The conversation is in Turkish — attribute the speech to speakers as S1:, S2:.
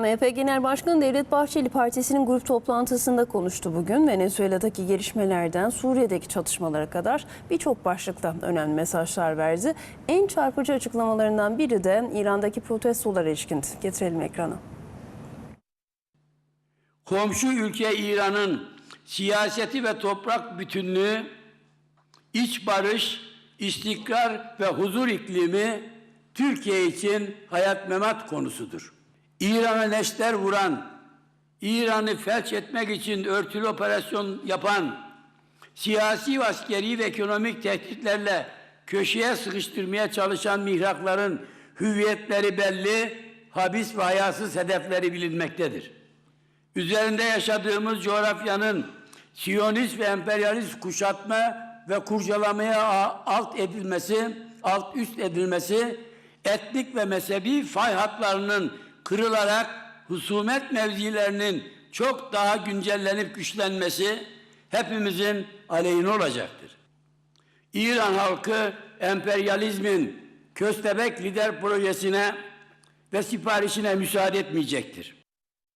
S1: MHP Genel Başkanı Devlet Bahçeli partisinin grup toplantısında konuştu bugün. Venezuela'daki gelişmelerden Suriye'deki çatışmalara kadar birçok başlıkta önemli mesajlar verdi. En çarpıcı açıklamalarından biri de İran'daki protestolara ilişkindi. Getirelim ekrana.
S2: komşu ülke İran'ın siyaseti ve toprak bütünlüğü, iç barış, istikrar ve huzur iklimi Türkiye için hayat memat konusudur. İran'a leşler vuran, İran'ı felç etmek için örtülü operasyon yapan, siyasi, askeri ve ekonomik tehditlerle köşeye sıkıştırmaya çalışan mihrakların hüviyetleri belli, habis ve hayasız hedefleri bilinmektedir. Üzerinde yaşadığımız coğrafyanın Siyonist ve emperyalist kuşatma ve kurcalamaya alt edilmesi, alt üst edilmesi, etnik ve mezhebi fay hatlarının kırılarak husumet mevzilerinin çok daha güncellenip güçlenmesi hepimizin aleyhine olacaktır. İran halkı emperyalizmin köstebek lider projesine ve siparişine müsaade etmeyecektir.